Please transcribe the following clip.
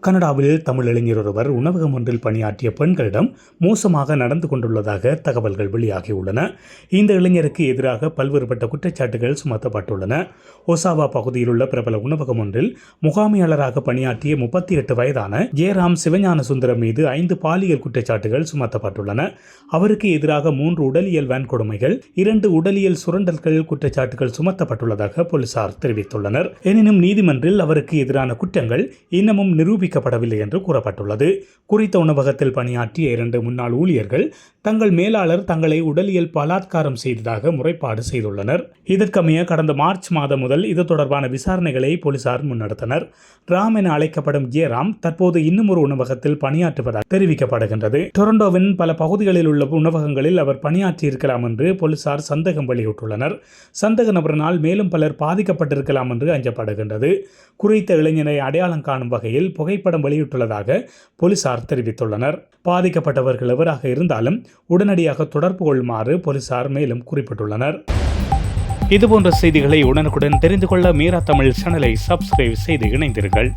கனடாவில் தமிழ் இளைஞர் ஒருவர் உணவகம் ஒன்றில் பணியாற்றிய பெண்களிடம் மோசமாக நடந்து கொண்டுள்ளதாக தகவல்கள் வெளியாகியுள்ளன. இந்த இளைஞருக்கு எதிராக பல்வேறுபட்ட குற்றச்சாட்டுகள் சுமத்தப்பட்டுள்ளன. ஒசாவா பகுதியில் உள்ள பிரபல உணவகம் ஒன்றில் முகாமையாளராக பணியாற்றிய முப்பத்தி எட்டு வயதான ஜெயராம் சிவஞான சுந்தரம் மீது ஐந்து பாலியல் குற்றச்சாட்டுகள் சுமத்தப்பட்டுள்ளன. அவருக்கு எதிராக மூன்று உடலியல் வன்கொடுமைகள் இரண்டு உடலியல் சுரண்டல்கள் குற்றச்சாட்டுகள் சுமத்தப்பட்டுள்ளதாக போலீசார் தெரிவித்துள்ளனர். எனினும் நீதிமன்றில் அவருக்கு எதிரான குற்றங்கள் இன்னமும் நிரூபிக்கப்படவில்லை என்று கூறப்பட்டுள்ளது. குறித்த உணவகத்தில் பணியாற்றிய இரண்டு முன்னாள் ஊழியர்கள் தங்கள் மேலாளர் தங்களை உடலியல் பலாத்காரம் செய்ததாக முறைப்பாடு செய்துள்ளனர். இதற்கமைய கடந்த மார்ச் மாதம் முதல் இது தொடர்பான விசாரணைகளை போலீசார் முன்னெடுத்தனர். ராம் என அழைக்கப்படும் ஜெயராம் தற்போது இன்னும் ஒரு உணவகத்தில் பணியாற்றுவதாக தெரிவிக்கப்படுகின்றது. டொரண்டோவின் பல பகுதிகளில் உள்ள உணவகங்களில் அவர் பணியாற்றியிருக்கலாம் என்று போலீசார் சந்தேகம் வெளியிட்டுள்ளனர். சந்தேக நபரினால் மேலும் பலர் பாதிக்கப்பட்டிருக்கலாம் என்று அஞ்சப்படுகின்றது. குறித்த இளைஞனை அடையாளம் காணும் வகையில் புகை புகைப்படம் வெளியிட்டுள்ளதாக போலீசார் தெரிவித்துள்ளனர். பாதிக்கப்பட்டவர்கள் எவராக இருந்தாலும் உடனடியாக தொடர்பு கொள்ளுமாறு போலீசார் மேலும் குறிப்பிட்டுள்ளனர். இதுபோன்ற செய்திகளை உடனுக்குடன் தெரிந்து கொள்ள மீரா தமிழ் சேனலை சப்ஸ்கிரைப் செய்து இணைந்தீர்கள்